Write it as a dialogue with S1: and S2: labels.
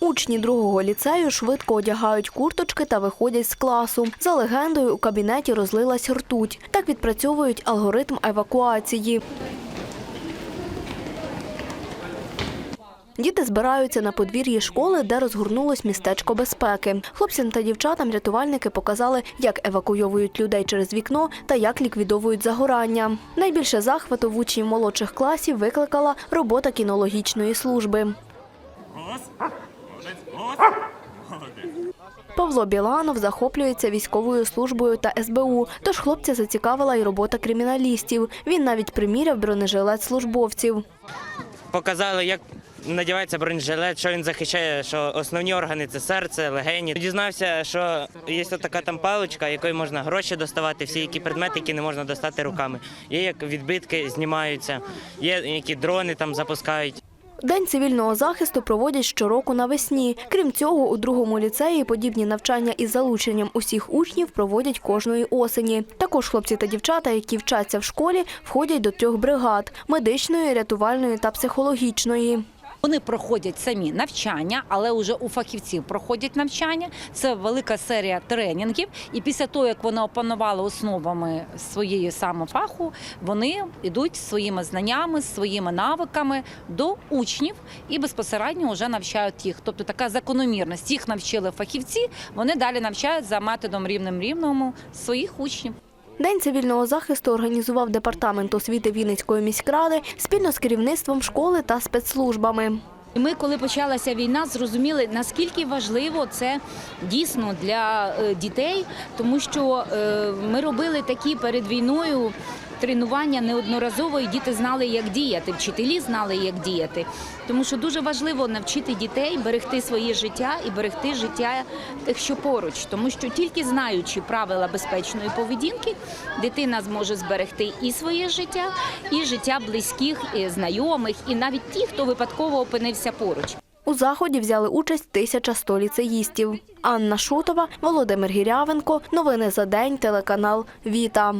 S1: Учні другого ліцею швидко одягають курточки та виходять з класу. За легендою, у кабінеті розлилась ртуть. Так відпрацьовують алгоритм евакуації. Діти збираються на подвір'ї школи, де розгорнулось містечко безпеки. Хлопцям та дівчатам рятувальники показали, як евакуйовують людей через вікно та як ліквідовують загорання. Найбільше захвату в учнів молодших класів викликала робота кінологічної служби. Павло Біланов захоплюється військовою службою та СБУ, тож хлопця зацікавила і робота криміналістів. Він навіть приміряв бронежилет службовців.
S2: Показали, як надівається бронежилет, що він захищає, що основні органи це серце, легені. Дізнався, що є така там паличка, якою можна гроші доставати, всі які предмети, які не можна достати руками. Є як відбитки знімаються, є які дрони там запускають.
S1: День цивільного захисту проводять щороку навесні. Крім цього, у другому ліцеї подібні навчання із залученням усіх учнів проводять кожної осені. Також хлопці та дівчата, які вчаться в школі, входять до трьох бригад – медичної, рятувальної та психологічної.
S3: Вони проходять самі навчання, але вже у фахівців проходять навчання. Це велика серія тренінгів. І після того, як вони опанували основами своєї самофаху, вони йдуть своїми знаннями, своїми навиками до учнів і безпосередньо вже навчають їх. Тобто така закономірність. Їх навчили фахівці, вони далі навчають за методом рівним рівному своїх учнів.
S1: День цивільного захисту організував департамент освіти Вінницької міськради спільно з керівництвом школи та спецслужбами.
S4: Ми, коли почалася війна, зрозуміли наскільки важливо це дійсно для е, дітей, тому що е, ми робили такі перед війною тренування неодноразово, і діти знали, як діяти. Вчителі знали, як діяти. Тому що дуже важливо навчити дітей берегти своє життя і берегти життя тих, що поруч, тому що тільки знаючи правила безпечної поведінки, дитина зможе зберегти і своє життя, і життя близьких, і знайомих, і навіть ті, хто випадково опинився поруч.
S1: У заході взяли участь 1100 ліцеїстів. Анна Шутова, Володимир Гірявенко. Новини за день. Телеканал Віта.